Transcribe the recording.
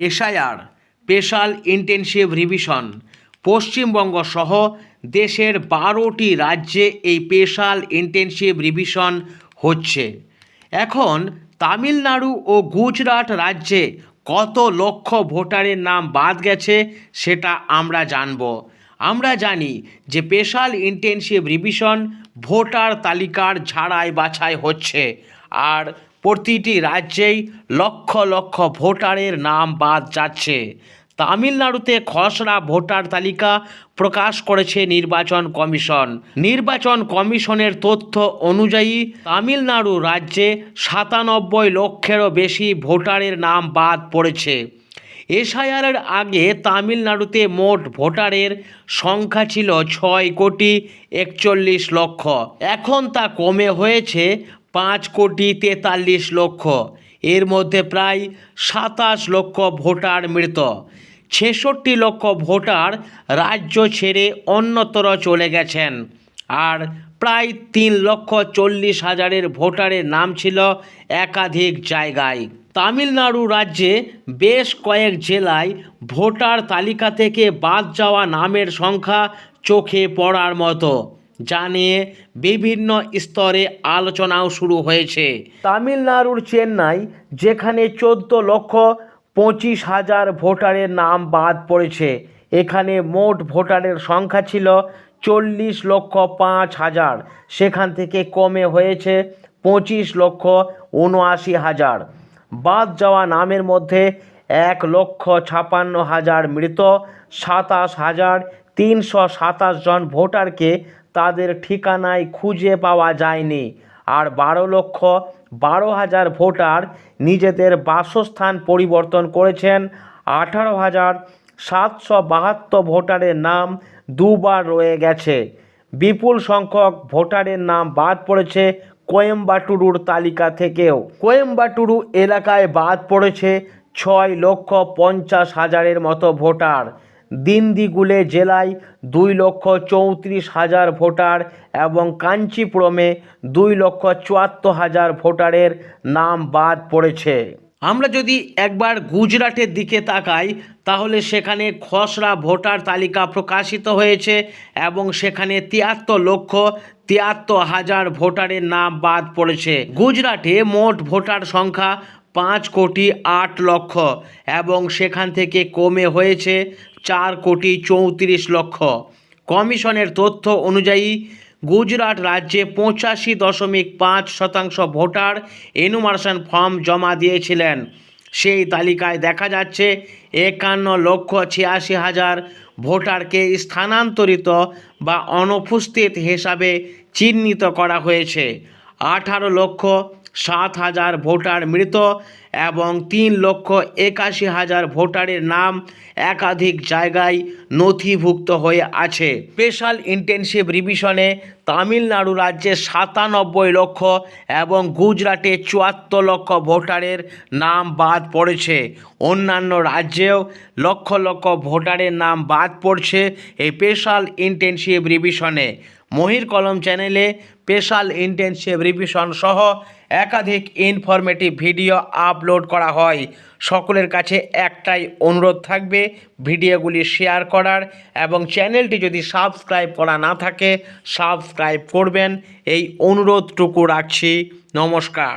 SIR, special intensive revision, Paschimbanga সহ দেশের বারোটি রাজ্যে এই স্পেশাল ইন্টেনসিভ রিভিশন হচ্ছে। এখন তামিলনাড়ু ও গুজরাট রাজ্যে কত লক্ষ ভোটারের নাম বাদ গেছে সেটা আমরা জানব। আমরা জানি যে স্পেশাল ইন্টেনসিভ রিভিশন ভোটার তালিকার ঝাড়াই বাছাই হচ্ছে। আর প্রতিটি রাজ্যেই লক্ষ লক্ষ ভোটারের নাম বাদ যাচ্ছে। তামিলনাড়ুতে খসড়া ভোটার তালিকা প্রকাশ করেছে নির্বাচন কমিশন। নির্বাচন কমিশনের তথ্য অনুযায়ী, তামিলনাড়ু রাজ্যে সাতানব্বই লক্ষেরও বেশি ভোটারের নাম বাদ পড়েছে। এসআইআরের আগে তামিলনাড়ুতে মোট ভোটারের সংখ্যা ছিল ছয় কোটি একচল্লিশ লক্ষ। এখন তা কমে হয়েছে পাঁচ কোটি তেতাল্লিশ লক্ষ। এর মধ্যে প্রায় সাতাশ লক্ষ ভোটার মৃত। ছেষট্টি লক্ষ ভোটার রাজ্য ছেড়ে অন্যতর চলে গেছেন। আর প্রায় তিন লক্ষ চল্লিশ হাজারের ভোটারের নাম ছিল একাধিক জায়গায়। তামিলনাড়ু রাজ্যে বেশ কয়েক জেলায় ভোটার তালিকা থেকে বাদ যাওয়া নামের সংখ্যা চোখে পড়ার মতো। যা নিয়ে বিভিন্ন স্তরে আলোচনাও শুরু হয়েছে। তামিলনাড়ুর চেন্নাই, যেখানে চোদ্দ লক্ষ পঁচিশ হাজার ভোটারের নাম বাদ পড়েছে। এখানে মোট ভোটারের সংখ্যা ছিল চল্লিশ লক্ষ পাঁচ হাজার। সেখান থেকে কমে হয়েছে পঁচিশ লক্ষ উনআশি হাজার। বাদ যাওয়া নামের মধ্যে এক লক্ষ ছাপান্ন হাজার মৃত, সাতাশ হাজার তিনশো সাতাশ জন ভোটারকে তাদের ঠিকানায় খুঁজে পাওয়া যায়নি। আর বারো লক্ষ বারো হাজার ভোটার নিজেদের বাসস্থান পরিবর্তন করেছেন। আঠারো হাজার সাতশো বাহাত্তর ভোটারের নাম দুবার রয়ে গেছে। বিপুল সংখ্যক ভোটারের নাম বাদ পড়েছে কোয়েম্বাটুরুর তালিকা থেকেও। কোয়েম্বাটুরু এলাকায় বাদ পড়েছে ছয় লক্ষ পঞ্চাশ হাজারের মতো ভোটার। দিন্দিগুলে জেলায় দুই লক্ষ চৌত্রিশ হাজার ভোটার এবং কাঞ্চিপুরমে দুই লক্ষ চুয়াত্তর হাজার ভোটারের নাম বাদ পড়েছে। আমরা যদি একবার গুজরাটের দিকে তাকাই, তাহলে সেখানে খসড়া ভোটার তালিকা প্রকাশিত হয়েছে এবং সেখানে তিয়াত্তর লক্ষ তিয়াত্তর হাজার ভোটারের নাম বাদ পড়েছে। গুজরাটে মোট ভোটার সংখ্যা পাঁচ কোটি আট লক্ষ এবং সেখান থেকে কমে হয়েছে চার কোটি চৌত্রিশ লক্ষ। কমিশনের তথ্য অনুযায়ী, গুজরাট রাজ্যে পঁচাশি দশমিক পাঁচ শতাংশ ভোটার এনুমারেশন ফর্ম জমা দিয়েছিলেন। সেই তালিকায় দেখা যাচ্ছে, একান্ন লক্ষ ছিয়াশি হাজার ভোটারকে স্থানান্তরিত বা অনুপস্থিত হিসাবে চিহ্নিত করা হয়েছে। আঠারো লক্ষ সাত হাজার ভোটার মৃত এবং তিন লক্ষ একাশি হাজার ভোটারের নাম একাধিক জায়গায় নথিভুক্ত হয়ে আছে। স্পেশাল ইন্টেনসিভ রিভিশনে তামিলনাড়ু রাজ্যে সাতানব্বই লক্ষ এবং গুজরাটে চুয়াত্তর লক্ষ ভোটারের নাম বাদ পড়েছে। অন্যান্য রাজ্যেও লক্ষ লক্ষ ভোটারের নাম বাদ পড়ছে এই স্পেশাল ইন্টেনসিভ রিভিশনে। মহির কলম চ্যানেলে স্পেশাল ইন্টেনসিভ রিভিশন সহ একাধিক ইনফরমেটিভ ভিডিও আপলোড করা হয়। সকলের কাছে একটাই অনুরোধ থাকবে, ভিডিওগুলি শেয়ার করার এবং চ্যানেলটি যদি সাবস্ক্রাইব করা না থাকে, সাবস্ক্রাইব করবেন। এই অনুরোধটুকু রাখছি। নমস্কার।